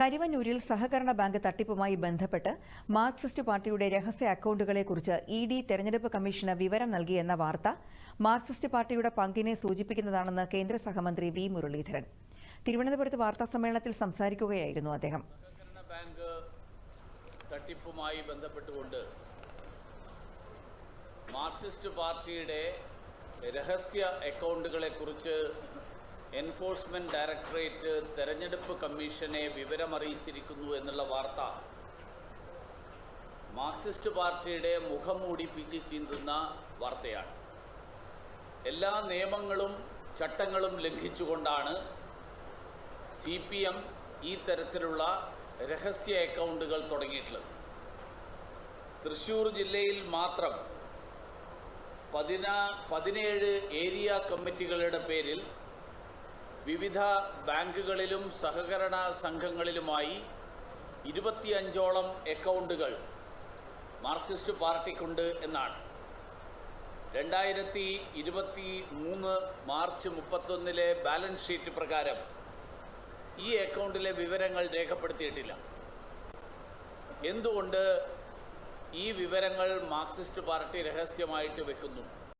കരിവന്നൂരിൽ സഹകരണ ബാങ്ക് തട്ടിപ്പുമായി ബന്ധപ്പെട്ട് മാർക്സിസ്റ്റ് പാർട്ടിയുടെ രഹസ്യ അക്കൌണ്ടുകളെക്കുറിച്ച് ഇ ഡി തെരഞ്ഞെടുപ്പ് കമ്മീഷന് വിവരം നൽകിയെന്ന വാർത്ത മാർക്സിസ്റ്റ് പാർട്ടിയുടെ പങ്കിനെ സൂചിപ്പിക്കുന്നതാണെന്ന് കേന്ദ്ര സഹമന്ത്രി വി മുരളീധരൻ. തിരുവനന്തപുരത്ത് വാർത്താസമ്മേളനത്തിൽ സംസാരിക്കുകയായിരുന്നു അദ്ദേഹം. ബാങ്ക് തട്ടിപ്പുമായി മാർക്സിസ്റ്റ് പാർട്ടിയുടെ രഹസ്യ അക്കൗണ്ടുകളെക്കുറിച്ച് എൻഫോഴ്സ്മെന്റ് ഡയറക്ടറേറ്റ് തെരഞ്ഞെടുപ്പ് കമ്മീഷനെ വിവരമറിയിച്ചിരിക്കുന്നു എന്നുള്ള വാർത്ത. മാർക്സിസ്റ്റ് പാർട്ടിയുടെ മുഖം മൂടിപ്പിച്ച് ചീന്തുന്ന വാർത്തയാണ്. എല്ലാ നിയമങ്ങളും ചട്ടങ്ങളും ലംഘിച്ചുകൊണ്ടാണ് സി പി എം ഈ തരത്തിലുള്ള രഹസ്യ അക്കൗണ്ടുകൾ തുടങ്ങിയിട്ടുള്ളത്. തൃശൂർ ജില്ലയിൽ മാത്രം പതിനാ പതിനേഴ് ഏരിയ കമ്മിറ്റികളുടെ പേരിൽ വിവിധ ബാങ്കുകളിലും സഹകരണ സംഘങ്ങളിലുമായി ഇരുപത്തിയഞ്ചോളം അക്കൗണ്ടുകൾ മാർക്സിസ്റ്റ് പാർട്ടിക്കുണ്ട് എന്നാണ്. രണ്ടായിരത്തി ഇരുപത്തി മൂന്ന് മാർച്ച് മുപ്പത്തൊന്നിലെ ബാലൻസ് ഷീറ്റ് പ്രകാരം ഈ അക്കൗണ്ടിലെ വിവരങ്ങൾ രേഖപ്പെടുത്തിയിട്ടില്ല. എന്തുകൊണ്ട് ഈ വിവരങ്ങൾ മാർക്സിസ്റ്റ് പാർട്ടി രഹസ്യമായിട്ട് വെക്കുന്നു?